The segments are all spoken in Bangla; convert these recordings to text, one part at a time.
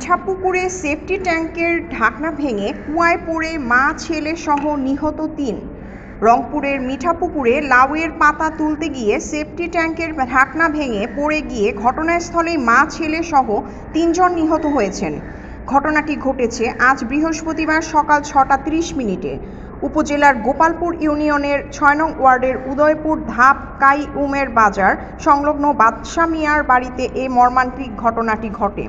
মিঠাপুকুরে সেফটি ট্যাঙ্কের ঢাকনা ভেঙে কুয়ায় পড়ে মা, ছেলে সহ নিহত তিন। রংপুরের মিঠাপুকুরে লাউয়ের পাতা তুলতে গিয়ে সেফটি ট্যাঙ্কের ঢাকনা ভেঙে পড়ে গিয়ে ঘটনাস্থলেই মা, ছেলে সহ তিনজন নিহত হয়েছেন। ঘটনাটি ঘটেছে আজ বৃহস্পতিবার সকাল ছটা তিরিশ মিনিটে। উপজেলার গোপালপুর ইউনিয়নের ছয় নং ওয়ার্ডের উদয়পুর ধাপ কাই উমের বাজার সংলগ্ন বাদশা মিয়ার বাড়িতে এই মর্মান্তিক ঘটনাটি ঘটে।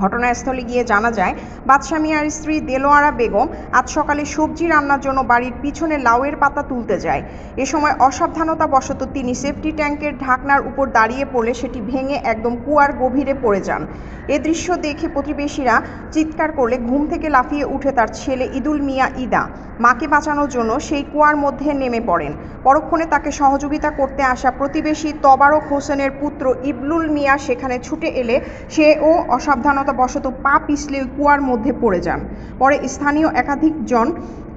ঘটনাস্থলে গিয়ে জানা যায় বাদশা মিয়ার স্ত্রী দেলোয়ারা বেগম আজ সকালে সবজি রান্নার জন্য বাড়ির পিছনে লাউয়ের পাতা তুলতে যায়। এ সময় অসাবধানতা অসাবধানতাবশত তিনি সেফটি ট্যাঙ্কের ঢাকনার উপর দাঁড়িয়ে পড়লে সেটি ভেঙে একদম কুয়ার গভীরে পড়ে যান। এ দৃশ্য দেখে প্রতিবেশীরা চিৎকার করলে ঘুম থেকে লাফিয়ে উঠে তার ছেলে ইদুল মিয়া ইদা। মাকে বাঁচানোর জন্য সেই কুয়ার মধ্যে নেমে পড়েন। পরক্ষণে তাকে সহযোগিতা করতে আসা প্রতিবেশী তবারক হোসেনের পুত্র ইবলুল মিয়া সেখানে ছুটে এলে সে ও সেও অসাবধানতাবশত পা পিছলে কুয়ার মধ্যে পড়ে যান। পরে স্থানীয় একাধিক জন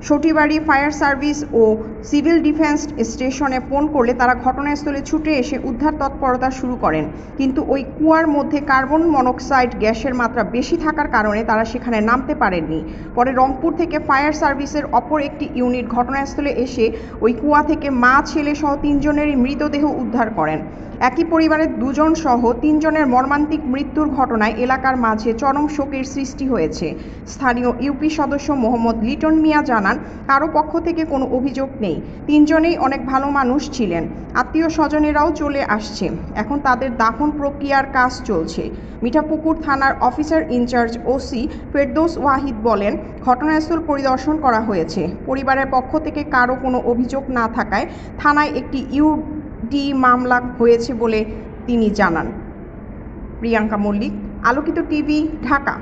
সটিবাড়ি ফায়ার সার্ভিস ও সিভিল ডিফেন্স স্টেশনে ফোন করলে তারা ঘটনাস্থলে ছুটে এসে উদ্ধার তৎপরতা শুরু করেন। কিন্তু ওই কুয়ার মধ্যে কার্বন মনোক্সাইড গ্যাসের মাত্রা বেশি থাকার কারণে তারা সেখানে নামতে পারেননি। পরে রংপুর থেকে ফায়ার সার্ভিসের অপর একটি ইউনিট ঘটনাস্থলে এসে ওই কুয়া থেকে মা, ছেলে সহ তিনজনেরই মৃতদেহ উদ্ধার করেন। একই পরিবারের দুজন সহ তিনজনের মর্মান্তিক মৃত্যুর ঘটনায় এলাকার মাঝে চরম শোকের সৃষ্টি হয়েছে। স্থানীয় ইউপি সদস্য মোহাম্মদ লিটন মিয়া জানান কারও পক্ষ থেকে কোনো অভিযোগ নেই। তিনজনেই অনেক ভালো মানুষ ছিলেন। আত্মীয় স্বজনেরাও চলে আসছে। এখন তাদের দাফন প্রক্রিয়ার কাজ চলছে। মিঠাপুকুর থানার officer in charge OC Ferdous Wahid বলেন, ঘটনাস্থল পরিদর্শন করা হয়েছে। পরিবারের পক্ষ থেকে কারও কোনো অভিযোগ না থাকায় থানায় একটি ইউ ডি মামলা হয়েছে বলে তিনি জানান। প্রিয়াঙ্কা মল্লিক, আলোকিত টিভি, ঢাকা।